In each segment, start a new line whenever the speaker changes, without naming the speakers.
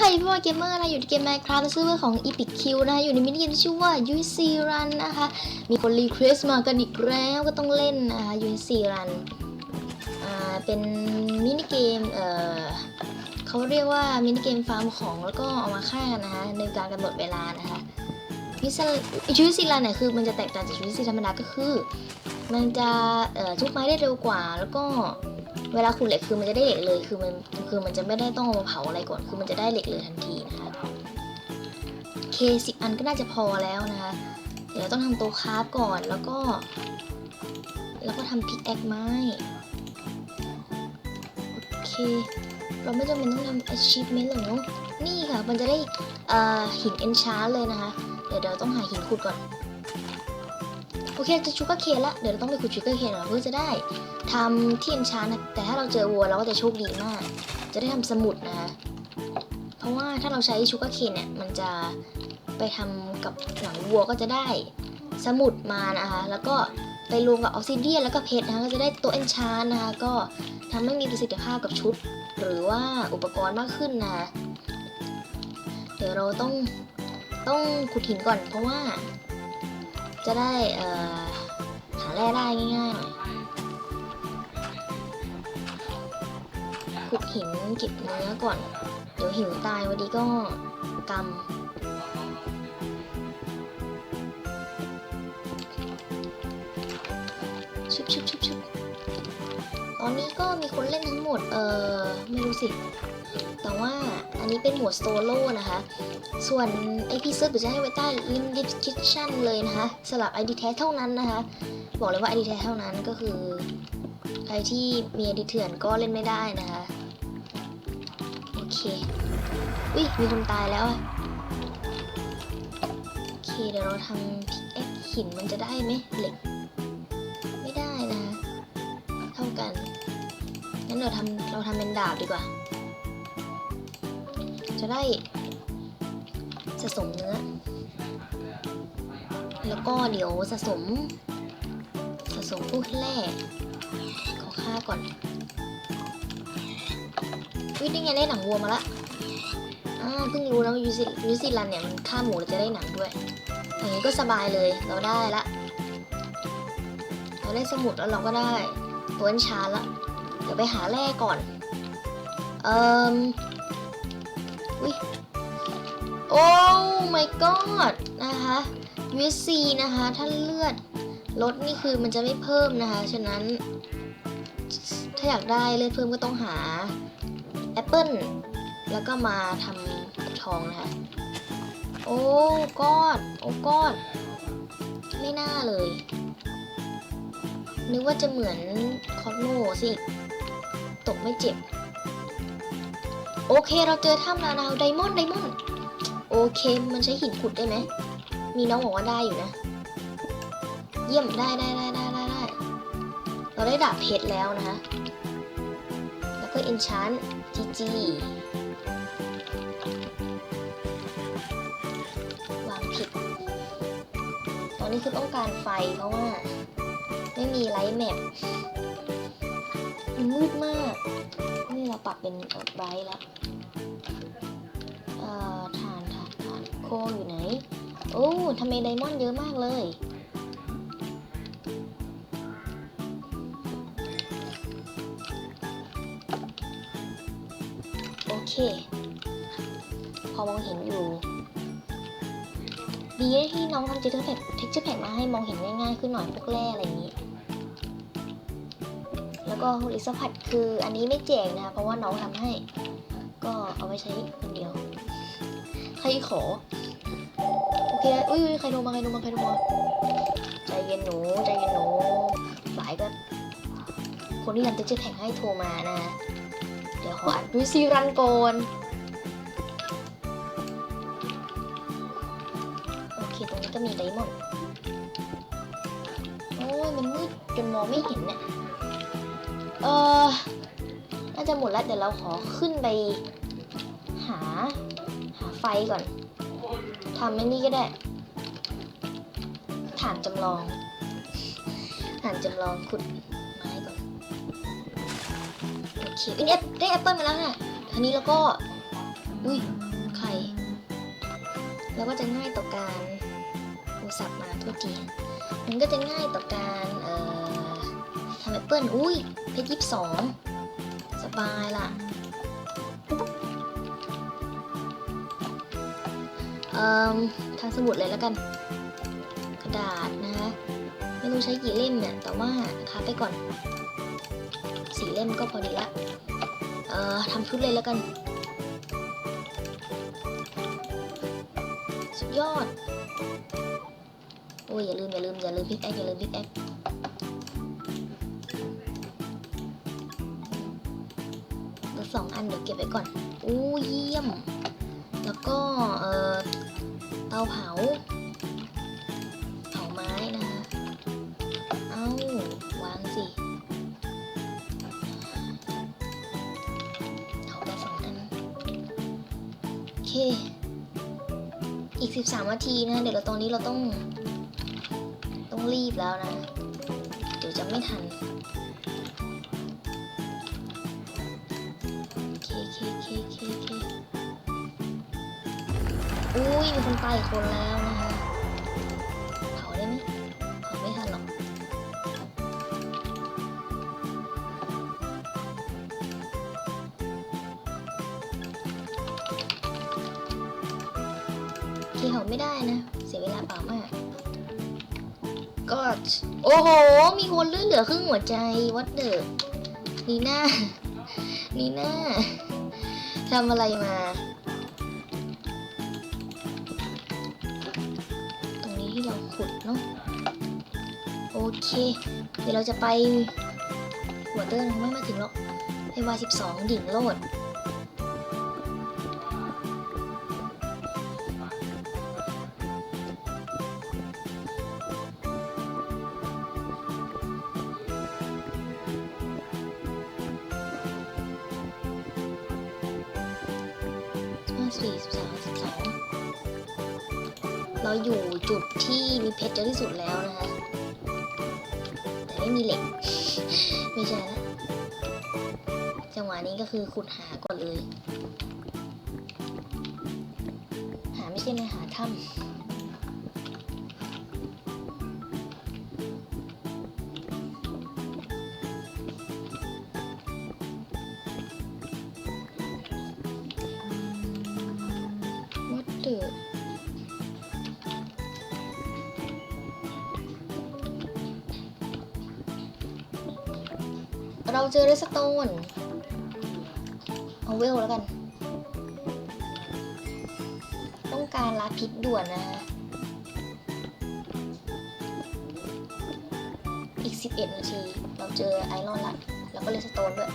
ค่ะพี่ว่าเกมเมอร์นะอยู่ในเกม Minecraft ซื้อร์ของ Epic Q นะคะอยู่ในมินิเกมชื่อว่า UC Run นะคะ มีคนรีเควสต์มากันอีกแล้วก็ต้องเล่นนะคะ UC Run อ่าเป็นมินิเกมเอ่อเขาเรียกว่ามินิเกมฟาร์มของแล้วก็เอามาฆ่ากันนะคะในการกำหนดเวลานะคะยูซีรันเนี่ยคือมันจะแตกต่างจากยูซีธรรมดาก็คือ มันจะเอ่อทุบไม้ได้เร็วกว่าแล้วก็ เวลาขุดเหล็กคือมันจะได้เหล็กเลยคือมันคือมันจะไม่ได้ต้องเอามาเผาอะไรก่อนคือมันจะได้เหล็กเลยทันทีนะคะเคสิบอันก็น่าจะพอแล้วนะคะ เดี๋ยวต้องทำต๊ะคราฟก่อนแล้วก็ แล้วก็ทำพิกแอคไม้โอเค เราไม่จำเป็นต้องทำ achievement หรอกเนาะนี่ค่ะมันจะได้อ่อหิน enchant เลยนะคะ เดี๋ยวเราต้องหาหินขุดก่อน อเคจะชูการ์เคนละเดี๋ยวเราต้องไปขุดชูการ์เคนก่อนเพื่อจะได้ทำที่ enchant นะแต่ถ้าเราเจอวัวเราก็จะโชคดีมาก จะได้ทำสมุดนะคะเพราะว่าถ้าเราใช้ชูการ์เคนเนี่ยมันจะไปทำกับหนังวัวก็จะได้สมุดมานะคะแล้วก็ไปรวมกับออกซิเดียนแล้วก็เพชรนะคะก็จะได้ตัว enchant นะคะก็ทำให้มีประสิทธิภาพกับชุด หรือว่าอุปกรณ์มากขึ้นนะเดี๋ยวเราต้องต้องขุดหินก่อนเพราะว่า จะได้เอ่อหาแร่ได้ง่ายๆหน่อยขุดหินเก็บเนื้อก่อน เดี๋ยวหิวตายวันนี้ก็กำชุบชุบชุบชุบตอนนี้ก็มีคนเล่นทั้งหมด เออไม่รู้สิ แต่ว่าอันนี้เป็นหมดโซโล่นะคะ ส่วน IP เซิร์ฟจะให้ไว้ใต้ลิงก์ description เลยนะคะสำหรับ ID แท้เท่านั้นนะคะ บอกเลยว่า ID แท้เท่านั้นก็คือ ใครที่มี ID เถื่อนก็เล่นไม่ได้นะคะ โอเค อุ้ยมีคนตายแล้วโอเคเดี๋ยวเราทำพิกแอคหินมันจะได้ไหมเหล็ก ไม่ได้นะคะ เท่ากันงั้นเราทำเราทำเป็นดาบดีกว่า จะได้สะสมเนื้อ แล้วก็เดี๋ยวสะสม สะสมพวกแร่ขอค่าก่อนวินี่ไงได้หนังวัวมาละอ่าเพิ่งรู้นะว่ายูซิยูซิลันเนี่ยมันฆ่าหมูแล้วจะได้หนังด้วยอย่างนี้ก็สบายเลยเราได้ละเราได้สมุดแล้วเราก็ได้ตัวอัญชาละเดี๋ยวไปหาแร่ก่อน เอ่ มวิโอ้ my god นะคะ USC นะคะถ้าเลือดลดนี่คือมันจะไม่เพิ่มนะคะ ฉะนั้น ถ้าอยากได้เลือดเพิ่มก็ต้องหาแอปเปิ้ลแล้วก็มาทำทองนะคะ โอ้กอดโอ้กอดไม่น่าเลย นึกว่าจะเหมือนคอสโมสิ ตกไม่เจ็บ โอเคเราเจอถ้ำนาดาวไดมอนด์ไดมอนด์โอเคมันใช้หินขุดได้ไหม มีน้องบอกว่าได้อยู่นะ เยี่ยมได้ได้ได้ได้ได้ได้เราได้ดาบเพชรแล้วนะคะ แล้วก็เอนชานจีจีวางผิด ตอนนี้คือต้องการไฟเพราะว่า ไม่มีไลท์แมปมันมืดมาก รับเป็นไบรท์แล้วเอ่อฐานฐานฐานโคอยู่ไหน โอ้ทำไมไดมอนด์เยอะมากเลยโอเค พอมองเห็นอยู่ ดีที่น้องทำเจเทอร์แพ็กเท็กเจอร์แพ็กมาให้มองเห็นง่ายๆขึ้นหน่อยพวกแร่อะไรอย่างนี้ แล้วก็ลิซพัดคืออันนี้ไม่แจกนะเพราะว่าน้องทำให้ ก็เอาไว้ใช้คนเดียว ใครขอ โอเค อุ้ยใครโทรมาใครโทรมาใครโทรมา ใจเย็นหนู ใจเย็นหนูสายก็ คนที่ทำเท็กเจอแพ็กให้โทรมานะ เดี๋ยวขออัดวิซีรันก่อนโอเค ตรงนี้ก็มีไดมอนด์โอ้ย มันมืดจนมองไม่เห็นเนี่ย เออน่าจะหมดแล้วเดี๋ยวเราขอขึ้นไป หา หาไฟก่อนทำไอ้นี่ก็ได้ฐานจำลองฐานจำลองขุดไม้ก่อนโอเคอันนี้ได้แอปเปิลมาแล้วค่ะทีนี้แล้วก็ อุ้ยไข่แล้วก็จะง่ายต่อการโทรศัพท์มาโทษทีมันก็จะง่ายต่อการเอ่อ แอปเปิลอุ้ยเพชรยี่สองสบายล่ะ เอ่อ ทางสมุดเลยแล้วกัน กระดาษนะคะไม่รู้ใช้กี่เล่มเนี่ย แต่ว่าค้าไปก่อน สี่เล่มก็พอดีละ เอ่อทำชุดเลยแล้วกัน สุดยอด โอ้ยอย่าลืม อย่าลืม อย่าลืมพิกแอคอย่าลืมพิกแอค สองอันเดี๋ยวเก็บไว้ก่อนอู้เยี่ยม แล้วก็เออเตาเผา เผาไม้นะคะ เอาวางสิเผาไปสองอัน โอเค อีก 13นาทีนะ เดี๋ยวเราตอนนี้เราต้อง ต้องรีบแล้วนะ เดี๋ยวจะไม่ทัน เคโอเคโอเคโอเคโอเคอุ้ยมีคนตายอีกคนแล้วนะคะเผาได้ไหมเผาไม่ทันหรอกโอเผาไม่ได้นะ เสียเวลาเปล่ามากก็โอ้โห มีคนเลือเหลือครึ่งหัวใจวัดเดอนีน่านีน่า ทำอะไรมา ตรงนี้ที่เราขุดเนาะ โอเค เดี๋ยวเราจะไปหัวเตอร์ไม่มาถึงหรอกไปวาสิบสองดิ่งโลด มีเพชรเยอะที่สุดแล้วนะคะแต่ไม่มีเหล็ก ไม่ใช่ละจังหวะนี้ก็คือขุดหาก่อนเลย หาไม่ใช่นะหาถ้ำ เราเจอเรสโตนเอาเวลแล้วกัน ต้องการลาพิษด่วนนะฮะ อีก 11 นาที เราเจอไอรอนละแล้วก็เรสโตนด้วย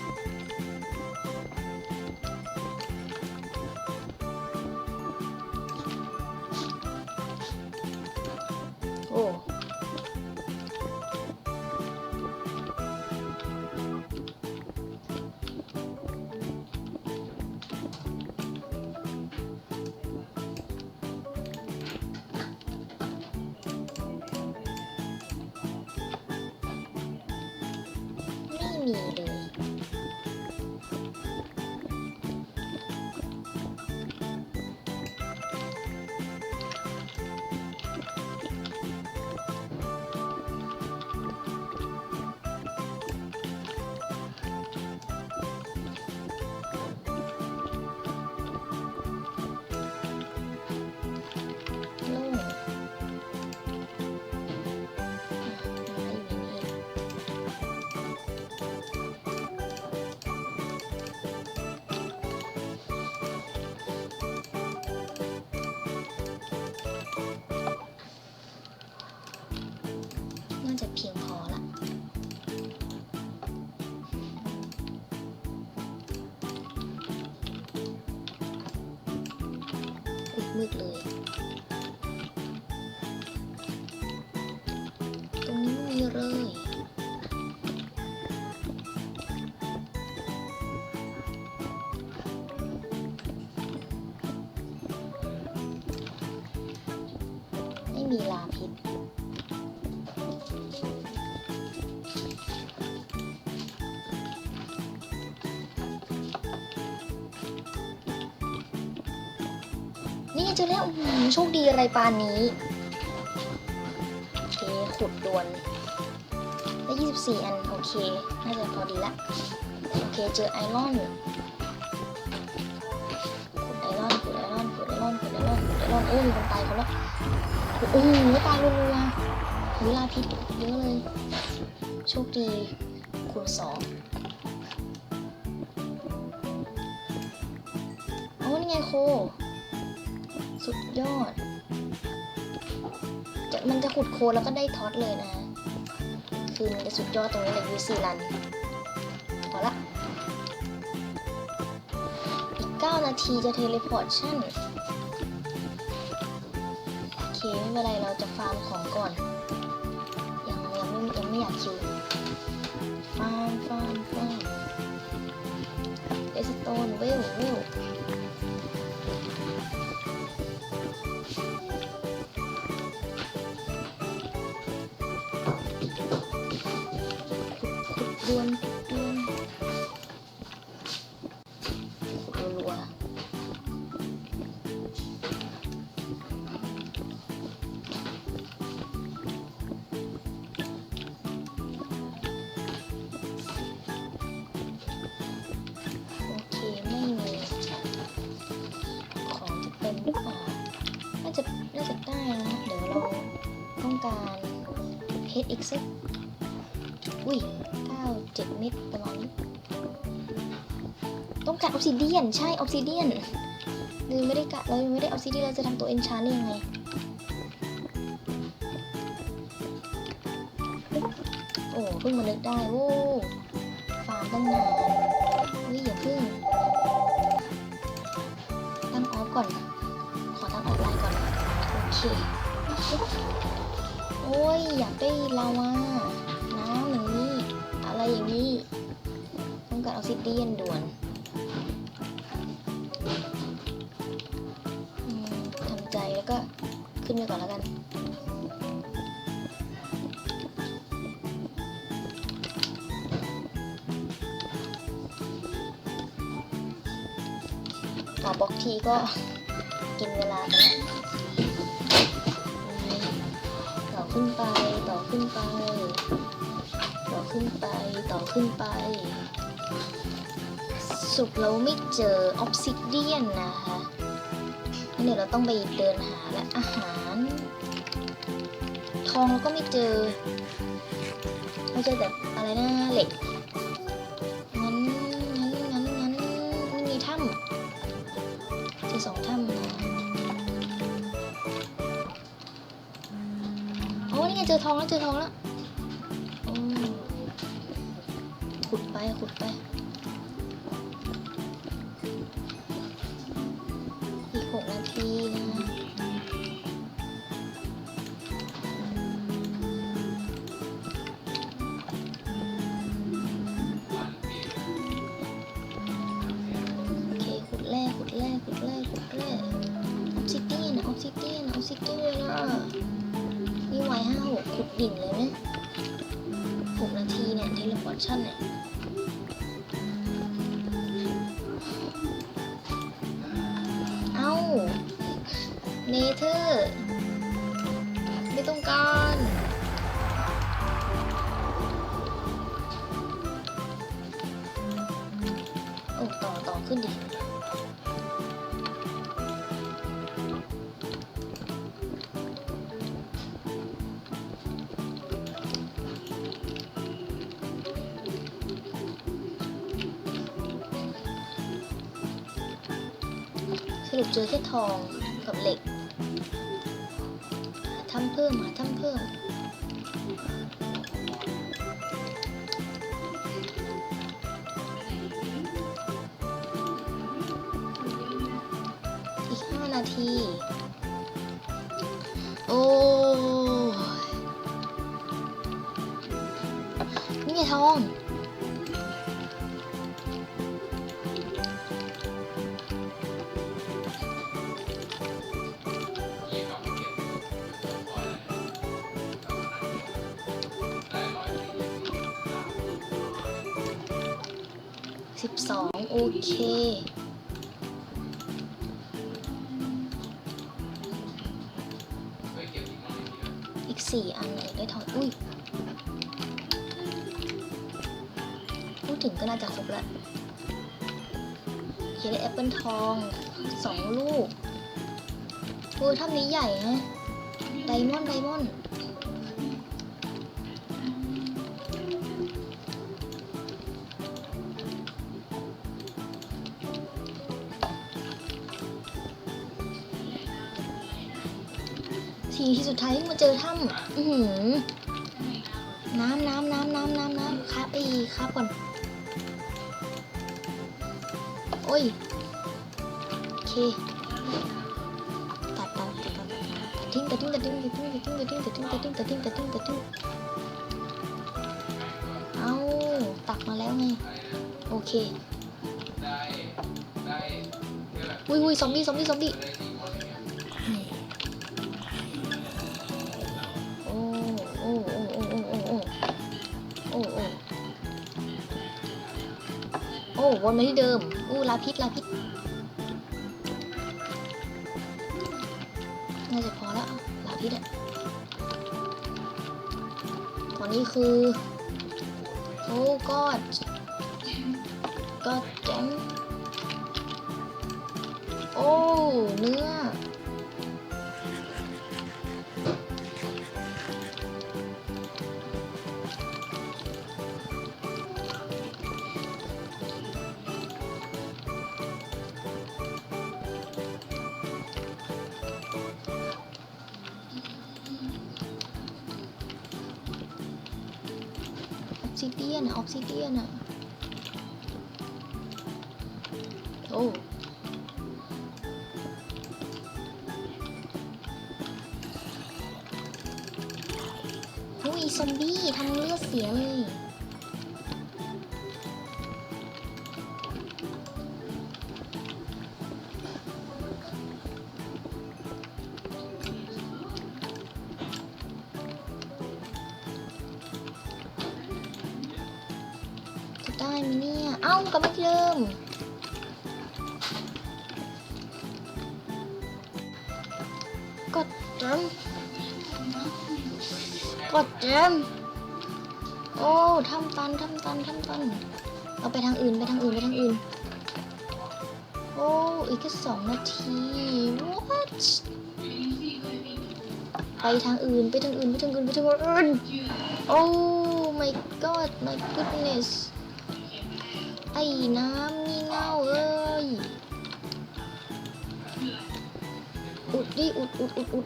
ม่มีลาพิษ นี่เจอแล้วอื้อหือโชคดีอะไรปานนี้โอเคขุดดวนได้ 24 อัน โอเค น่าจะพอดีละ โอเค เจอไอรอนขุดไอรอนขุดไอรอนขุดไอรอนขุดไอรอนขุดไอรอนโอ้ยมีคนตายเขาแล้ว โอ้โหตายรัวๆเวลาพิษเยอะเลย โชคดีคูณสองโอ้นี่ไงโค สุดยอดจะมันจะขุดโคแล้วก็ได้ท็อตเลยนะ คือมันจะสุดยอดตรงนี้เลยยูซีรันพอละ อีก 9 นาทีจะเทเลพอร์ตชั่น ไม่เป็นไรเราจะฟาร์มของก่อน ยังยังไม่ยังไม่อยากคิวฟาร์มฟาร์มฟาร์มเดสโตนเวลเวลขุดขุดดวน องการออ s ซิเดียนใช่ออ s ซิเดียนลืมไม่ได้กะเรายังไม่ได้ออ s ซิเดียนเราจะทำตัวเอนชานได้ยังไงโอ้เพิ่งมานึกได้โว้ฟาร์มตั้งนานวิอย่าเพิ่งตั้งออฟก่อน ขอตั้งออฟไลน์ก่อน โอเค โอ้ย อยากได้ลาวาน้ำอย่างนี้ อะไรอย่างนี้ต้องการออกซิเดียนด่วน ทีก็กินเวลาไปแล้วต่อขึ้นไป ต่อขึ้นไป ต่อขึ้นไป ต่อขึ้นไป สุกเราไม่เจอออ s ซิเดียนนะคะงั้นเดี๋ยวเราต้องไปเดินหาและอาหาร ทองเราก็ไม่เจอเราเจอแต่อะไรนะเหล็ก จอทองแล้วเจอทองแล้ว ดิ่งเลยไหมหกนาทีเนี่ยเทเลพอร์ชั่นเนี่ย รุปเจอแค่ทองกับเหล็ก ทำเพิ่มหาทำเพิ่ม สิบสองโอเค อีกสี่อันไหนได้ถองอุ้ยพูดถึงก็น่าจะครบและเขียนได้แอปเปิลทองสองลูกโอ้ท่อำนี้ใหญ่ไงไดมอนด์ไดมอนด์ สี่ที่สุดท้ายที่มาเจอถ้ำอือหือน้ำน้ำน้ำน้ำน้ำน้ำครับไอ้ครับก่อน โอ้ย โอเค ตัดตัดตัดตัดตัดทิ้งตัดทิ้งตัดทิ้งตัดทิ้งตัดทิ้งตัดทิ้งตัดทิ้งตัดทิ้งตัดทิ้งตัดทิ้งตัดทิ้งเอาตักมาแล้วไง โอเค อุ้ยอุ้ยซอมบี้ซอมบี้ซอมบี้ อ้วนมาที่เดิม อู้ลาพิษลาพิษน่าจะพอแล้วลาพิษอะตอนนี้คือ โอ้กอดกอดแจงโอ้ เนื้อ ฟซิเดียนออฟซิเดียนอะโอ้หุ้ยซอมบี้ทำเลือดเสียเลย กดเต็มกดเต็มโอ้ทำตันทำตันทำตันเราไปทางอื่นไปทางอื่นไปทางอื่น โอ้ อีกแค่สองนาที what ไปทางอื่นไปทางอื่นไปทางอื่นไปทางอื่น โอ้ my god my goodness ไอ้น้ำงี่เง่าเอ้ย ดดิอุดอุดอุดอุด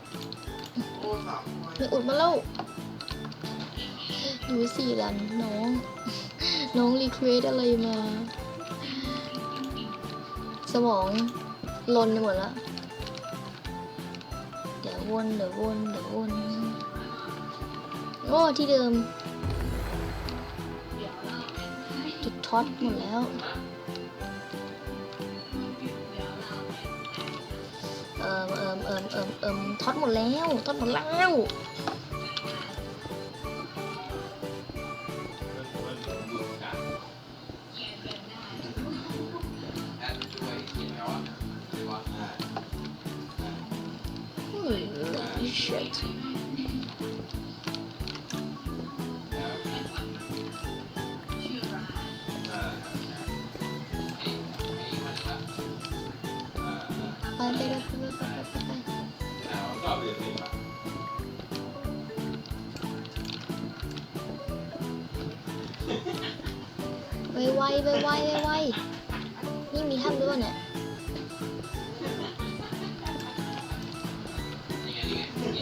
ไม่อุดมาแล้วดูสิลันน้อง น้องรีเควสอะไรมา สมองลนไปหมดแล้วเดี๋ยววนเดี๋ยววนเดี๋ยววนโอ้ที่เดิมจุดท็อตหมดแล้ว เอิมเอิมเอิมเอิมเอิมทอดหมดแล้วทอดหมดแล้ว ไปไวไวไวนี่มีถ้ำด้วยเนี่ย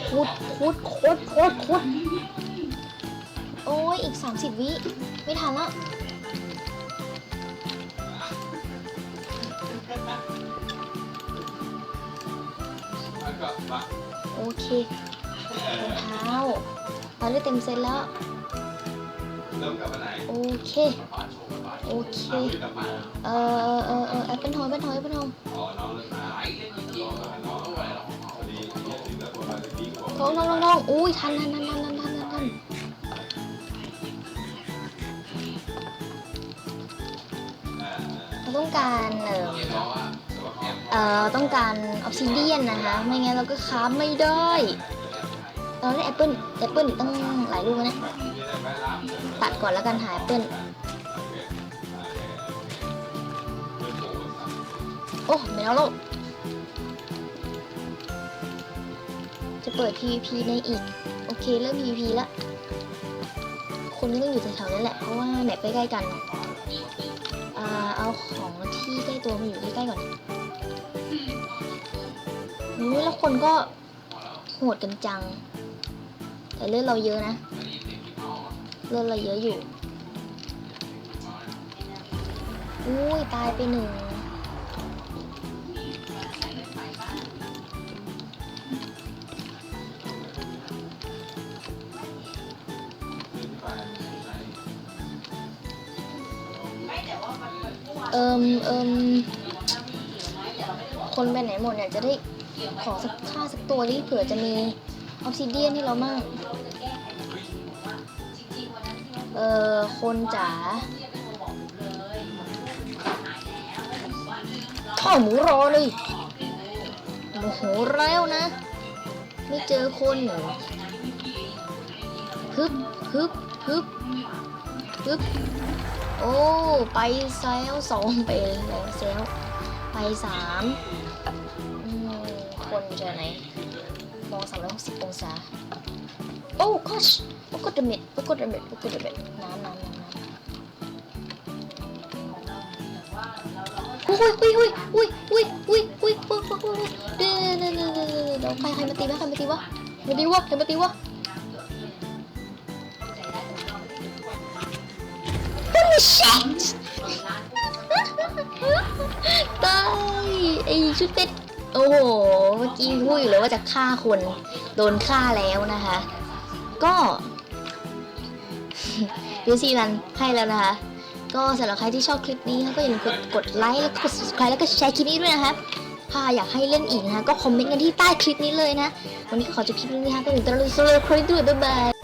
ขุดขุดขุดขุดขุดโอ้ยอีก 30 วิ ไม่ทันละโอเครองเท้าเราได้เต็มเซตแล้ว
เริ่มกลับมาไหน
โอเค โอเค
เอ
อเออเออแอปเปิลทองแอปเปิลทองแอปเปิลทอ
ง
ทองทองทองทองอุ้ยทันทันทันทันทันทันทันเราต้องการเออ
เออ
ต้องการออฟซิเดียนนะคะ ไม่งั้นเราก็ค้าไม่ได้
เรา
ได้แอปเปิลแอปเปิลต้องหลายลูกนะ ตัดก่อนแล้วกันหาแอปเปิล โอ้ไม่เอาแล้วจะเปิด PVP ในอีก โอเคเริ่ม PVP ละคนก็ต้องอยู่แถวๆนั้นแหละ เพราะว่าแมปใกล้ๆกันอ่าเอาของที่ใกล้ตัวมาอยู่ใกล้ๆก่อนนี่แล้วคนก็โหดกันจัง แต่เลือดเราเยอะนะ เลือดเราเยอะอยู่ อุ้ยตายไปหนึ่ง มเอิมคนไปไหนหมดเนี่ยจะได้ขอสักค่าสักตัวดิเผื่อจะมีออ s ซิเดียนที่เรามากเออคนจ๋าข้าวหมูรอเลยโมโหแล้วนะ ไม่เจอคนฮึบฮึบฮึบฮึบ โอ้ ไปแซวสองไปแล้วแซวไปสามคนจะไหนมองสามร้อยหกสิบองศา โอ้คอชโอ้ก็เดเมดโอ้ก็เดเมดโอ้ก็เดเมดน้ำน้ำน้ำน้ำอุ้ยอุ้ยอุ้ยอุ้ยอุ้ยอุ้ยอุ้ยอุ้ยอุ้ยเดี๋ยวเดี๋ยวเดี๋ยวเดี๋ยวเดี๋ยวใครใครมาตีวะใครมาตีวะมาตีวะใครมาตีวะ ตายไอชุดเป็ดโอ้โห เมื่อกี้พูดอยู่เลยว่าจะฆ่าคน โดนฆ่าแล้วนะคะ ก็ดูซีรันให้แล้วนะคะ ก็สำหรับใครที่ชอบคลิปนี้ก็อย่าลืมกดกดไลค์แล้วก็กด subscribe แล้วก็แชร์คลิปนี้ด้วยนะคะถ้าอยากให้เล่นอีกนะคะก็คอมเมนต์กันที่ใต้คลิปนี้เลยนะ วันนี้ก็ขอจบคลิปนี้นะคะก็ถึงตอนนี้สำหรับคลิปด้วยบ๊ายบาย